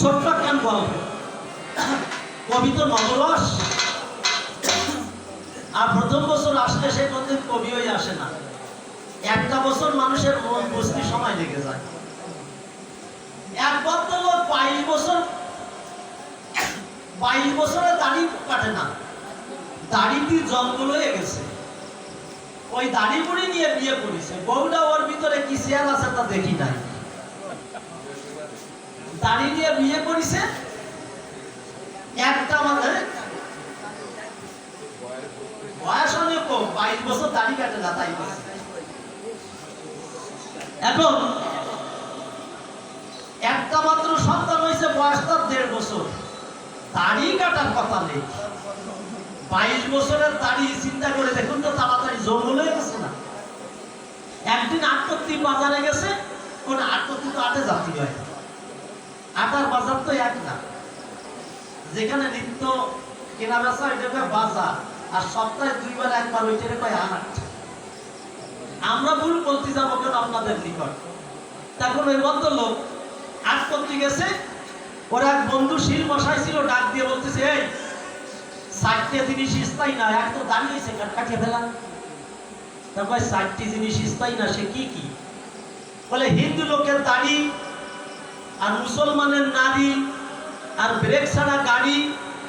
ছোট্ট একখান গল্প কবি তো নবরস আর প্রথম বছর আসলে সে কোনদিন কবি হয়ে আসে না। একটা বছর মানুষের মন বুঝতে সময় লেগে যায়। এক ভদ্রলোক বাইশ বছর বাইশ বছরে দাড়ি কাটে না। দাড়িটি জঙ্গল হয়ে গেছে। ওই দাড়ি মুড়ি নিয়ে বিয়ে করেছে। বউটা ওর ভিতরে কি শেয়ার আছে তা দেখি নাই। দাড়ি নিয়ে বিয়ে করেছে? একটা আমাদের বয়স অনেক কম, বাইশ বছর দাড়ি কাটে না, তাই এখন একটা মাত্র সন্তান হয়েছে, বয়স তার দেড় বছর। দাড়ি কাটার কথা নেই। বাইশ বছরের দাড়ি, চিন্তা করে দেখুন তো, তাড়াতাড়ি জঙ্গল হয়ে গেছে না। একদিন আটকত্তি বাজারে গেছে কোন আটকত্তি তো আটে জাতি হয়। আটার বাজার তো এক না। যেখানে নিত্য কেনা বেচা ওইটাকে বাজার। আর সপ্তাহে দুইবার, একবার ওইটাকে কয় হাট আমরা ভুল বলতে যাব কেন আপনাদের নিকট? তখন ওই ভদ্রলোক আট করতে গেছে, ওর এক বন্ধু শিল মশাই ছিল ডাক দিয়ে বলতেছে, এই, ষাটটা জিনিস স্থায়ী না, এক তো দাঁড়িয়েছে কাটিয়ে ফেলা তারপর ষাটটি জিনিস স্থায়ী না, সে কি কি? বলে, হিন্দু লোকের দাড়ি আর মুসলমানের নারী, আর ব্রেক ছাড়া গাড়ি,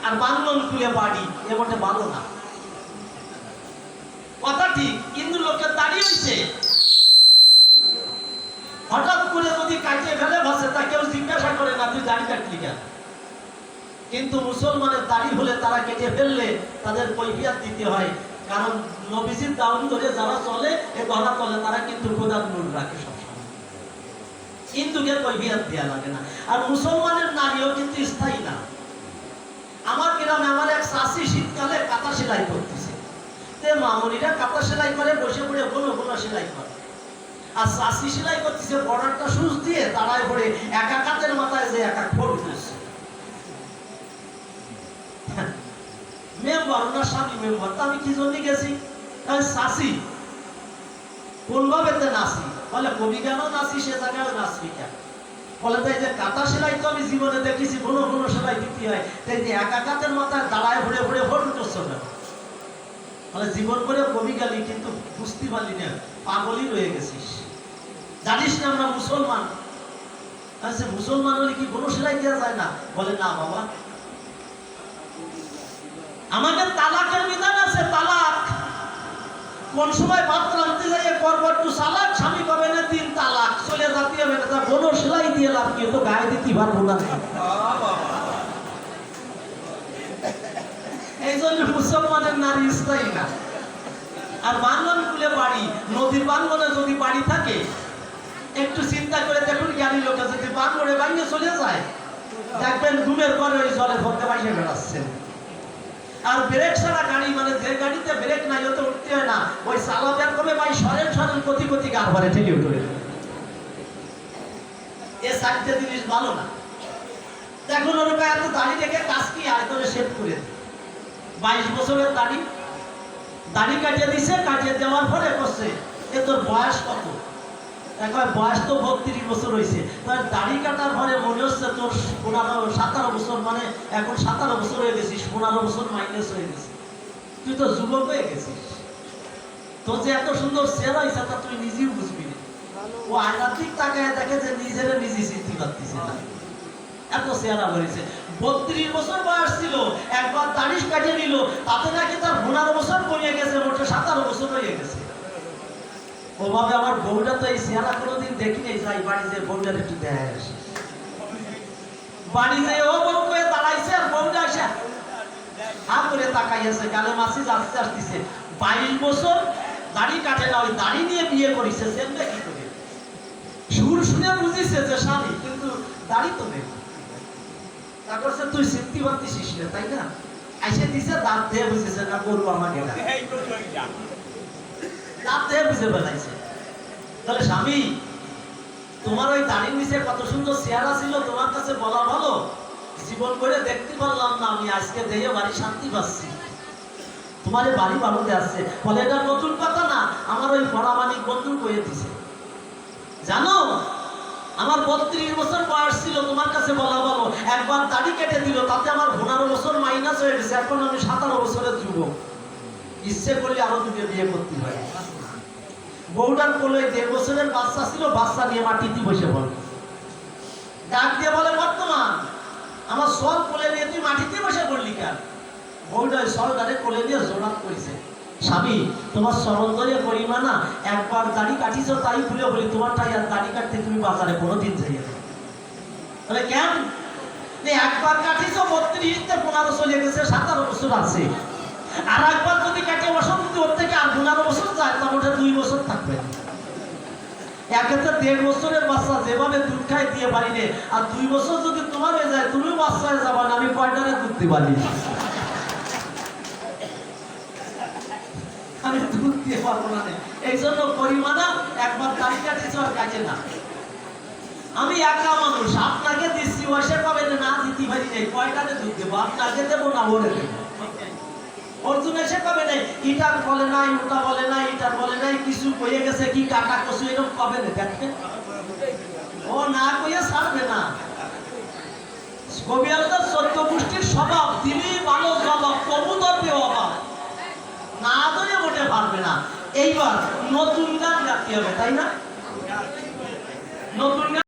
আর বাংলন খুলে বাড়ি, এ মোটে ভালো না। কথা ঠিক, কিন্তু লোকের দাড়ি হয়েছে হঠাৎ করে যদি কাটিয়ে ফেলে ভাসে, তা কেউ জিজ্ঞাসা করে না, তুই দাড়ি কাটলি কেন? কিন্তু মুসলমানের দাড়ি হলে তারা কেটে ফেললে তাদের কৈফিয়াত দিতে হয়। কারণ নবীজির দাউন ধরে যারা চলে, এ ধরা চলে তারা কিন্তু খোদার নূর রাখে সবসময় হিন্দুকে কৈফিয়াত দেওয়া লাগে না। আর মুসলমানের নারীও কিন্তু স্থায়ী না। আমার গ্রামে আমার এক শাশি শীতকালে কাঁথা সেলাই করতেছে। তে মামুনিরা কাঁথা সেলাই করে, বসে পড়ে কোনো কোনো সেলাই করে। আর শাশি সেলাই করতেছে, বর্ডারটা সুচ দিয়ে তারাই পড়ে, একা কাতের মাথায় যে একা খোল দিচ্ছে। মেম্বার, ওনার স্বামী মেম্বার, তা আমি কি জন্য গেছি? আমি শাসি কোন ভাবেতে বলে, কবি কেন নাচি সে জায়গায় নাচবি কেন? বলে, তাই যে কাঁথা সেলাই তো আমি জীবনে দেখেছি কোনো কোনো সেলাই দিতে হয়। তাই যে একা কাতের মাথায় দাঁড়ায় ঘুরে ঘুরে ভোট করছ না বলে, জীবন করে কবি গেলি, কিন্তু বুঝতে পারলি না, পাগলই রয়ে গেছিস। জানিস না আমরা মুসলমান? আচ্ছা মুসলমান হলে কি কোনো সেলাই দেওয়া যায় না? বলে, না বাবা। আমাদের তালাকের বিধান আছে, তালাক। কোন সময় ভাত রাঁধতে যাইয়ে করব একটু সালাক স্বামী পাবে না, তিন তালাক। চলে যাতে হবে না কোনো সেলাই দিয়ে লাভ কি? তো গায়ে দিতে পারব না। এই জন্য মুসলমানের নারী স্থায়ী না। আর বাংলান কুলে বাড়ি, নদীর বাংলনে যদি বাড়ি থাকে, একটু চিন্তা করে দেখুন জ্ঞানী লোকে যদি বাংলনে বাইরে চলে যায়, দেখবেন ঘুমের পরে ওই জলে ভরতে বাইরে বেড়াচ্ছেন। আর ব্রেক ছাড়া গাড়ি মানে যে গাড়িতে ব্রেক নাই ওতে উঠতে হয় না। ওই চালকের কমে ভাই সরেন সরেন, কতি কতি গার ভরে ঠেলে উঠে এ চারটে জিনিস ভালো না। দেখুন ওর গায়ে এত দাড়ি রেখে কাজ কি? আয় করে সেভ করে বাইশ বছরের দাড়ি। দাড়ি কাটিয়ে দিছে, কাটিয়ে দেওয়ার পরে করছে এ তোর বয়স কত? একবার বয়স তো বত্রিশ বছর হয়েছে। তার দাড়ি কাটার পরে মনে হচ্ছে তোর পনেরো, সাতারো বছর মানে এখন সাতারো বছর হয়ে গেছিস, পনেরো বছর মাইনাস হয়ে গেছিস। তুই তো যুবক হয়ে গেছিস। তোর যে এত সুন্দর চেহারা হয়েছে, তা তুই নিজেও বুঝবি না। ও দিক তাকায় দেখে যে নিজের নিজে চিনতে পারতেছে এত চেহারা করেছে বত্রিশ বছর বয়স ছিল, একবার দাড়ি কাটিয়ে নিল, তাতে নাকি তার পনেরো বছর কমিয়ে গেছে, মোটে সাতারো বছর হয়ে গেছে। ওভাবে আমার বউটা তো এই চেহারা কোনোদিন দেখিনি যাই বাড়ি যে বউটার একটু দেয় আসে বাড়ি যে ও বউ করে দাঁড়াইছে আর বউটা আসে হা করে তাকাইছে গালে মাসি আসতে আসতেছে বাইশ বছর দাড়ি কাটে না ওই দাড়ি নিয়ে বিয়ে করেছে সেমনে কি করে সুর শুনে বুঝিছে যে স্বামী কিন্তু দাড়ি তো নেই তারপর সে তুই সিদ্ধি না তাই না আইসে দিছে দাঁত দিয়ে বুঝেছে না গরু আমাকে দাঁত দিয়ে বুঝে বেড়াইছে তাহলে স্বামী, তোমার ওই দাড়ির নিচে কত সুন্দর চেহারা ছিল, তোমার কাছে বলা ভালো? জীবন করে দেখতে পারলাম না আমি, আজকে দেহে বাড়ি শান্তি পাচ্ছি। তোমার বাড়ি বাড়িতে আসছে। বলে এটা নতুন কথা না, আমার ওই পরামানিক বন্ধু কয়ে দিছে। জানো, আমার বত্রিশ বছর বয়স ছিল, তোমার কাছে বলা বলো একবার দাড়ি কেটে দিল, তাতে আমার পনেরো বছর মাইনাস হয়ে গেছে। এখন আমি সাতারো বছরের যুবক। ইচ্ছে করলে আরও দুটো বিয়ে করতে পারি বউটার কোলে দেড় বছরের বাচ্চা ছিল, বাচ্চা নিয়ে মাটিতে বসে পড়ে। ডাক দিয়ে বলে, বর্তমান, আমার সব কোলে নিয়ে তুই মাটিতে বসে পড়লি কেন? বউটা সরকারে কোলে নিয়ে জোরাত করেছে, স্বামী, তোমার সরঞ্জয়ে পরিমা না, একবার দাড়ি কাটিছো তাই ভুলে বলি তোমারটাই আর দাড়ি কাটতে তুমি বাজারে কোনোদিন যাইয়ে না। বলে, কেন? যে একবার কাটিছো বত্রিশতে পনেরো চলে গেছে, সাতারো বছর আছে। আর একবার যদি কাটে বছর যদি ওর থেকে আর পনেরো বছর যায়, তার ওটা দুই বছর থাকবে। একেতে দেড় বছরের বাচ্চা, যেভাবে দুধ দিয়ে আর দুই বছর যদি তোমার হয়ে যায় তুমি বাচ্চায় যাবা না, আমি দুধ পারি আমি দুধ দিয়ে পারব না এই জন্য পরিমাণা একবার দাড়ি কাটিছো আর কাটে না। আমি একা মানুষ, আপনাকে দিচ্ছি ওসে পাবে না দিতে পারি নাই কয়টারে দুধ দেবো? আপনাকে দেবো না, ওরে দেবো অর্জুন এসে কবে নাই ইটার বলে নাই ওটা বলে নাই, ইটার বলে নাই, কিছু কইয়ে গেছে কি, কাটা কচু এরকম কবে দেখতে ও না কইয়ে ছাড়বে না। কবি আলাদা গোষ্ঠীর স্বভাব, তিনি ভালো তবু তবে অভাব। না ধরে মোটে পারবে না। এইবার নতুন গান গাইতে হবে, তাই না? নতুন